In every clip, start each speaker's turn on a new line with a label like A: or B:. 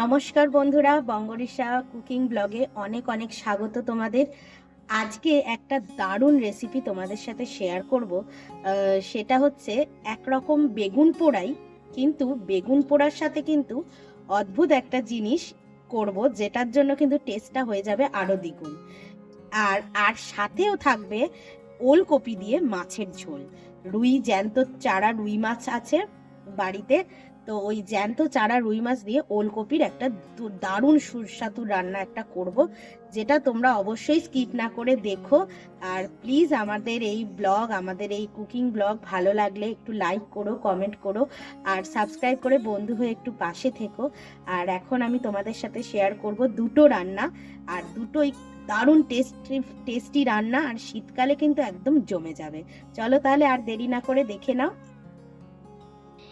A: নমস্কার বন্ধুরা বঙ্গরিসা কুকিং ব্লগে অনেক অনেক স্বাগত তোমাদের। আজকে একটা দারুণ রেসিপি তোমাদের সাথে শেয়ার করব। সেটা হচ্ছে একরকম বেগুন পোড়াই, কিন্তু বেগুন পোড়ার সাথে কিন্তু অদ্ভুত একটা জিনিস করব, যেটার জন্য কিন্তু টেস্টটা হয়ে যাবে আরও দ্বিগুণ। আর আর সাথেও থাকবে ওলকপি দিয়ে মাছের ঝোল। রুই জ্যান্ত চারা রুই মাছ আছে বাড়িতে তো ওই জ্যান্ত চারা রুই মাছ দিয়ে ওলকপির একটা দারুণ সুস্বাদু রান্না একটা করব, যেটা তোমরা অবশ্যই স্কিপ না করে দেখো। আর প্লিজ আমাদের এই ব্লগ, আমাদের এই কুকিং ব্লগ ভালো লাগলে একটু লাইক করো, কমেন্ট করো, আর সাবস্ক্রাইব করে বন্ধু হয়ে একটু পাশে থেকো। আর এখন আমি তোমাদের সাথে শেয়ার করব দুটো রান্না, আর দুটোই দারুণ টেস্টি টেস্টি রান্না, আর শীতকালে কিন্তু একদম জমে যাবে। চলো তাহলে আর দেরি না করে দেখে নাও।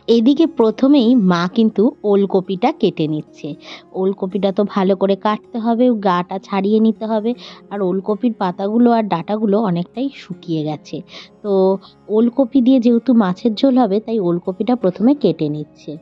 B: এদিকে প্রথমেই মা কিন্তু ওলকপিটা কেটে নিচ্ছে। ওলকপিটা তো ভালো করে কাটতে হবে, গাটা ছাড়িয়ে নিতে হবে, আর ওলকপির পাতাগুলো আর ডাটাগুলো অনেকটাই শুকিয়ে গেছে। তো ওলকপি দিয়ে যেহেতু মাছের ঝোল হবে, তাই ওলকপিটা প্রথমে কেটে নিচ্ছে।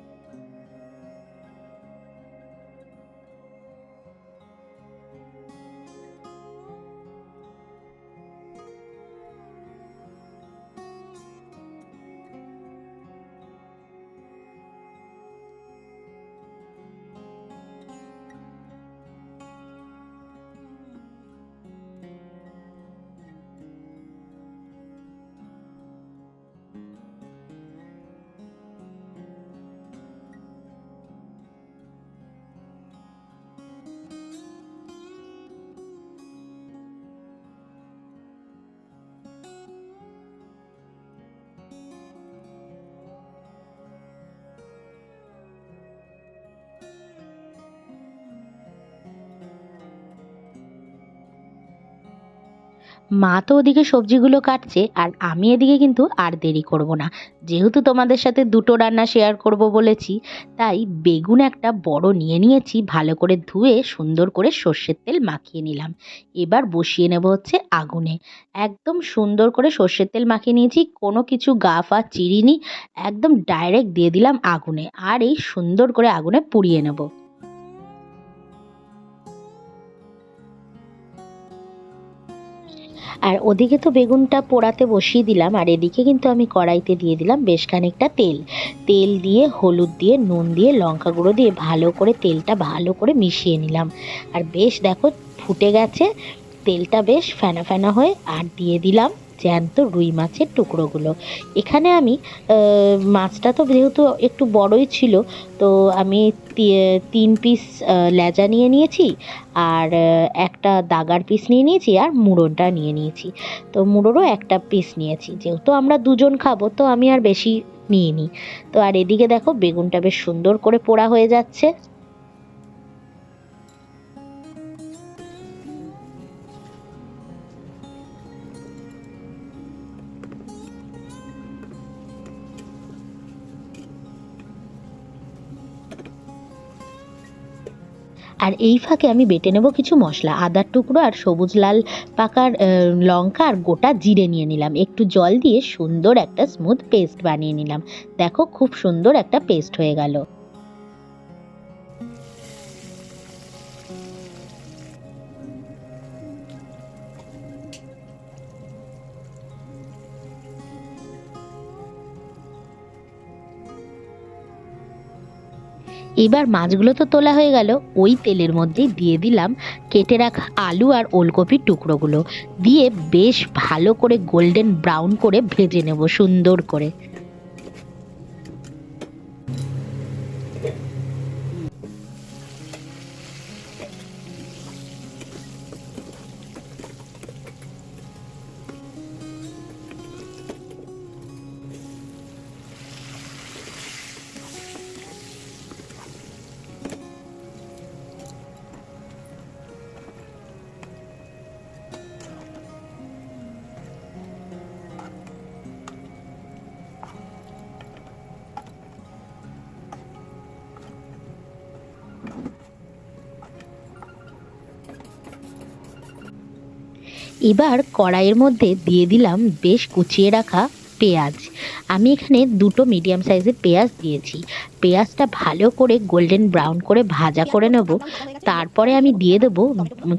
B: মা তো ওদিকে সবজিগুলো কাটছে আর আমি এদিকে কিন্তু আর দেরি করব না। যেহেতু তোমাদের সাথে দুটো রান্না শেয়ার করব বলেছি, তাই বেগুন একটা বড় নিয়ে নিয়েছি, ভালো করে ধুয়ে সুন্দর করে সর্ষের তেল মাখিয়ে নিলাম। এবার বসিয়ে নেব হচ্ছে আগুনে। একদম সুন্দর করে সর্ষের তেল মাখিয়ে নিয়েছি, কোনো কিছু গা ফা চিরিনি, একদম ডাইরেক্ট দিয়ে দিলাম আগুনে। আর এই সুন্দর করে আগুনে পুড়িয়ে নেব। আর ওদিকে তো বেগুনটা পোড়াতে বসিয়ে দিলাম, আর এদিকে কিন্তু আমি কড়াইতে দিয়ে দিলাম বেশ খানিকটা তেল। তেল দিয়ে, হলুদ দিয়ে, নুন দিয়ে, লঙ্কা গুঁড়ো দিয়ে ভালো করে তেলটা ভালো করে মিশিয়ে নিলাম। আর বেশ দেখো ফুটে গেছে, তেলটা বেশ ফেনা ফেনা হয়ে, আর দিয়ে দিলাম জ্যান্ত রুই মাছের টুকরোগুলো। এখানে আমি মাছটা তো যেহেতু একটু বড়ই ছিল, তো আমি তিন পিস লেজা নিয়ে নিয়েছি, আর একটা দাগার পিস নিয়ে নিয়েছি, আর মুড়োটা নিয়ে নিয়েছি। তো মুড়োরও একটা পিস নিয়েছি। যেহেতু আমরা দুজন খাব, তো আমি আর বেশি নিয়ে নিই তো আর এদিকে দেখো, বেগুনটা বেশ সুন্দর করে পোড়া হয়ে যাচ্ছে। আর এই ফাঁকে আমি বেটে নেব কিছু মশলা, আদার টুকরো আর সবুজ লাল পাকার লঙ্কা আর গোটা জিরে নিয়ে নিলাম। একটু জল দিয়ে সুন্দর একটা স্মুথ পেস্ট বানিয়ে নিলাম। দেখো খুব সুন্দর একটা পেস্ট হয়ে গেল। এবার মাছগুলো তো তোলা হয়ে গেল। ওই তেলের মধ্যেই দিয়ে দিলাম কেটে রাখা আলু আর ওলকপির টুকরোগুলো। দিয়ে বেশ ভালো করে গোল্ডেন ব্রাউন করে ভেজে নেব সুন্দর করে। এবার কড়াইয়ের মধ্যে দিয়ে দিলাম বেশ কুচিয়ে রাখা পেঁয়াজ। আমি এখানে দুটো মিডিয়াম সাইজের পেঁয়াজ দিয়েছি। পেঁয়াজটা ভালো করে গোল্ডেন ব্রাউন করে ভাজা করে নেব। তারপরে আমি দিয়ে দেবো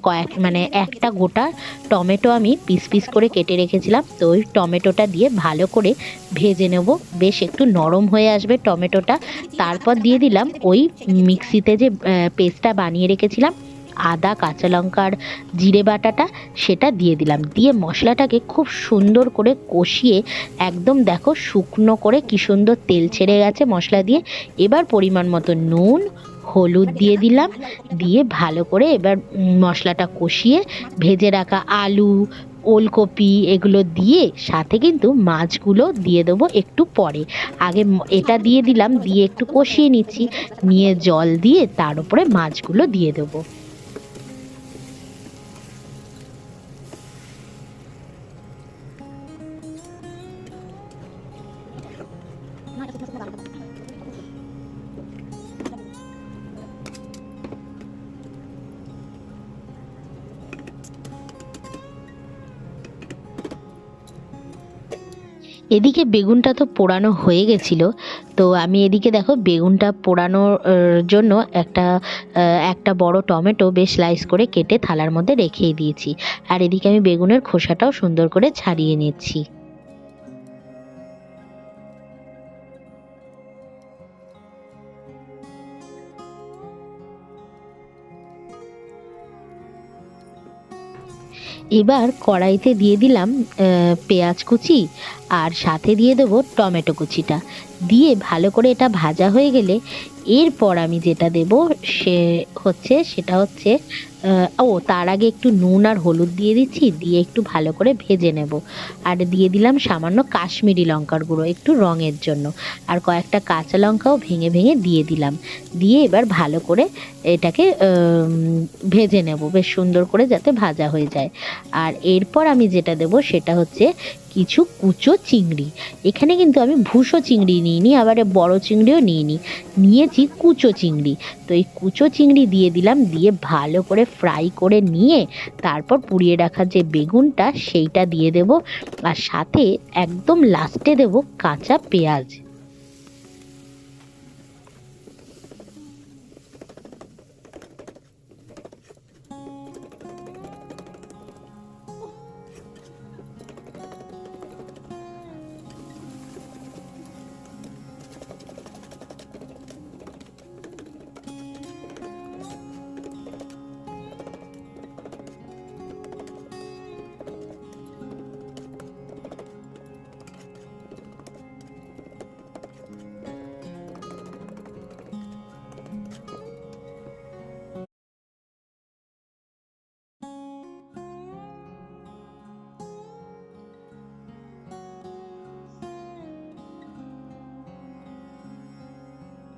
B: কয়েক মানে একটা গোটা টমেটো আমি পিস পিস করে কেটে রেখেছিলাম। তো ওই টমেটোটা দিয়ে ভালো করে ভেজে নেব। বেশ একটু নরম হয়ে আসবে টমেটোটা। তারপর দিয়ে দিলাম ওই মিক্সিতে যে পেস্টটা বানিয়ে রেখেছিলাম। আদা, কাঁচা লঙ্কার জিরে বাটাটা সেটা দিয়ে দিলাম। দিয়ে মশলাটাকে খুব সুন্দর করে কষিয়ে একদম দেখো শুকনো করে কি সুন্দর তেল ছেড়ে গেছে মশলা দিয়ে। এবার পরিমাণ মতো নুন, হলুদ দিয়ে দিলাম। দিয়ে ভালো করে এবার মশলাটা কষিয়ে ভেজে রাখা আলু, ওলকপি এগুলো দিয়ে সাথে কিন্তু মাছগুলো দিয়ে দেবো একটু পরে। আগে এটা দিয়ে দিলাম, দিয়ে একটু কষিয়ে নিচ্ছি। নিয়ে জল দিয়ে তার উপরে মাছগুলো দিয়ে দেবো। এদিকে বেগুনটা তো পোড়ানো হয়ে গেছিল। তো আমি এদিকে দেখো বেগুনটা পোড়ানোর জন্য একটা একটা বড় টমেটো বেশ স্লাইস করে কেটে থালার মধ্যে রেখেই দিয়েছি। আর এদিকে আমি বেগুনের খোসাটাও সুন্দর করে ছাড়িয়ে নিচ্ছি। এবার কড়াইতে দিয়ে দিলাম পেঁয়াজ কুচি আর সাথে দিয়ে দেবো টমেটো কুচিটা। দিয়ে ভালো করে এটা ভাজা হয়ে গেলে এরপর আমি যেটা দেব সে হচ্ছে, সেটা হচ্ছে ও, তার আগে একটু নুন আর হলুদ দিয়ে দিচ্ছি, দিয়ে একটু ভালো করে ভেজে নেব। আর দিয়ে দিলাম সামান্য কাশ্মীরি লঙ্কার গুঁড়ো একটু রঙের জন্য। আর কয়েকটা কাঁচা লঙ্কাও ভেঙে ভেঙে দিয়ে দিলাম। দিয়ে এবার ভালো করে এটাকে ভেজে নেব। বেশ সুন্দর করে যাতে ভাজা হয়ে যায়। আর এরপর আমি যেটা দেব সেটা হচ্ছে কিছু কুচো চিংড়ি। এখানে কিন্তু আমি ভুসো চিংড়ি নিইনি, আবার বড় চিংড়িও নিইনি। নিয়েছি কুচো চিংড়ি। তো এই কুচো চিংড়ি দিয়ে দিলাম, দিয়ে ভালো করে ফ্রাই করে নিয়ে তারপর পুড়িয়ে রাখা যে বেগুনটা, সেইটা দিয়ে দেব। আর সাথে একদম লাস্টে দেব কাঁচা পেঁয়াজ।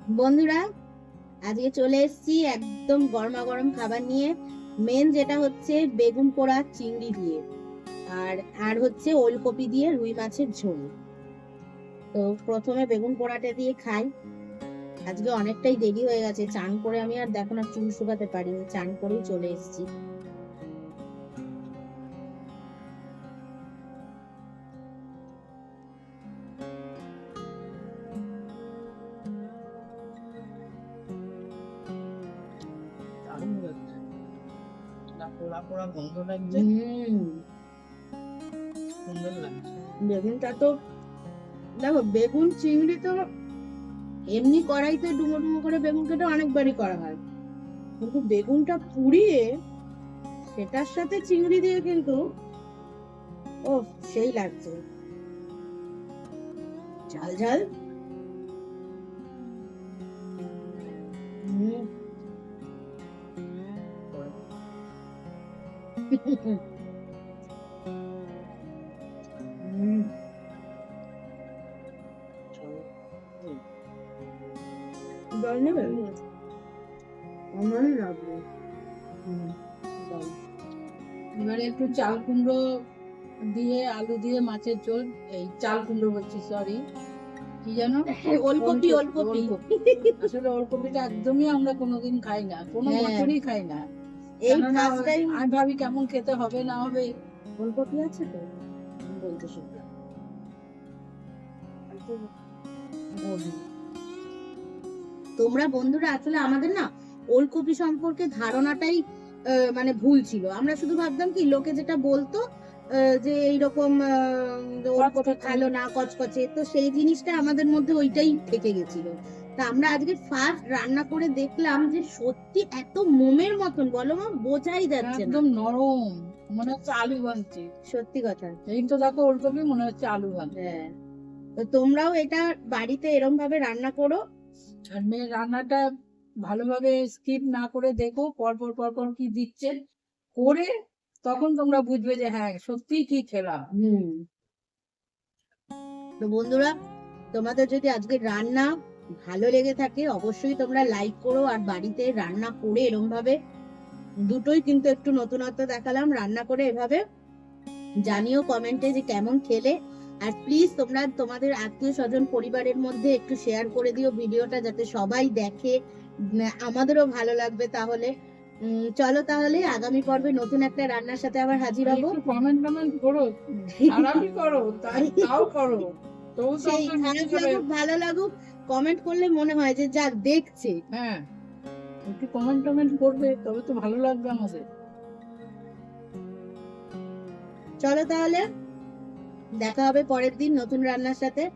A: বন্ধুরা, আজকে চলে এসেছি একদম গরমা গরম খাবার নিয়ে। মেন যেটা হচ্ছে বেগুন পোড়া চিংড়ি দিয়ে আর আর হচ্ছে ওলকপি দিয়ে রুই মাছের ঝোল। তো প্রথমে বেগুন পোড়াটা দিয়ে খাই। আজকে অনেকটাই দেরি হয়ে গেছে, চান করে আমি আর দেখো না চুল শুকাতে পারিনি, চান করেই চলে এসেছি।
C: গন্ধ লাগছে? সুন্দর লাগছে।
A: বেগুনটা তো দেখো বেগুন চিংড়ি তো এমনি কড়াইতে ডুমো ডুমো করে বেগুন কেটে অনেকবারই করা হয়। কিন্তু বেগুনটা পুড়িয়ে সেটার সাথে চিংড়ি দিয়ে কিন্তু ও সেই লাগছে। ঝাল ঝাল। হুম। জল নেবে আমারই লাগবে
C: এবারে একটু চাল কুমড়ো দিয়ে আলু দিয়ে মাছের ঝোল। এই চাল কুমড়ো বলছি সরি কি জানো?
A: ওলকপি। ওলকপি।
C: আসলে ওলকপিটা একদমই আমরা কোনোদিন খাই না। কোনো
A: হ্যাঁ।
C: বছরই খাই না।
A: এই
C: কেননা
A: ফার্স্ট টাইম
C: আমি ভাবি কেমন খেতে হবে না হবে
A: আছে তো? বলতে শুনলাম। তোমরা বন্ধুরা আসলে আমাদের না ওলকপি সম্পর্কে ধারণাটাই মানে ভুল ছিল। আমরা শুধু ভাবতাম কি লোকে যেটা বলতো আহ, যে এইরকম আহ, ওলকপি। খালো না কচকচে তো সেই জিনিসটা আমাদের মধ্যে ওইটাই থেকে গেছিল। তা আমরা আজকে ফার্স্ট রান্না করে দেখলাম যে সত্যি এত মোমের মতন বলো মা বোঝাই যাচ্ছে
C: একদম নরম মনে হচ্ছে আলু ভাঙছে
A: সত্যি কথা।
C: এই তো দেখো ওলকপি মনে হচ্ছে আলু ভাঙছে
A: হ্যাঁ। তো তোমরাও এটা বাড়িতে এরম ভাবে রান্না করো।
C: আর মেয়ের রান্নাটা ভালোভাবে স্কিপ না করে দেখো পরপর পরপর কি দিচ্ছে। করে তখন তোমরা বুঝবে যে হ্যাঁ সত্যি কি খেলাম
A: হুম। তো বন্ধুরা তোমাদের যদি আজকে রান্না ভালো লেগে থাকে অবশ্যই তোমরা লাইক করো আর বাড়িতে রান্না করে এরম ভাবে দুটোই কিন্তু একটু নতুনত্ব দেখালাম রান্না করে এভাবে জানিও কমেন্টে যে কেমন খেলে। আর প্লিজ তোমরা তোমাদের আত্মীয় স্বজন পরিবারের মধ্যে একটু শেয়ার করে দিও ভিডিওটা যাতে সবাই দেখে আমাদেরও ভালো লাগবে তাহলে। চলো তাহলে আগামী পর্বে নতুন একটা রান্নার সাথে আবার হাজির হব।
C: কমেন্ট টমেন্ট করো খারাপই করো তাই তাও করো। তো পারি।
A: লাগুক ভালো লাগুক কমেন্ট করলে মনে হয় যে যাক দেখছে।
C: হ্যাঁ। একটু কমেন্ট টমেন্ট করবে তবে তো ভালো লাগবে আমাদের।
A: চলো তাহলে দেখা হবে পরের দিন নতুন রান্নার সাথে।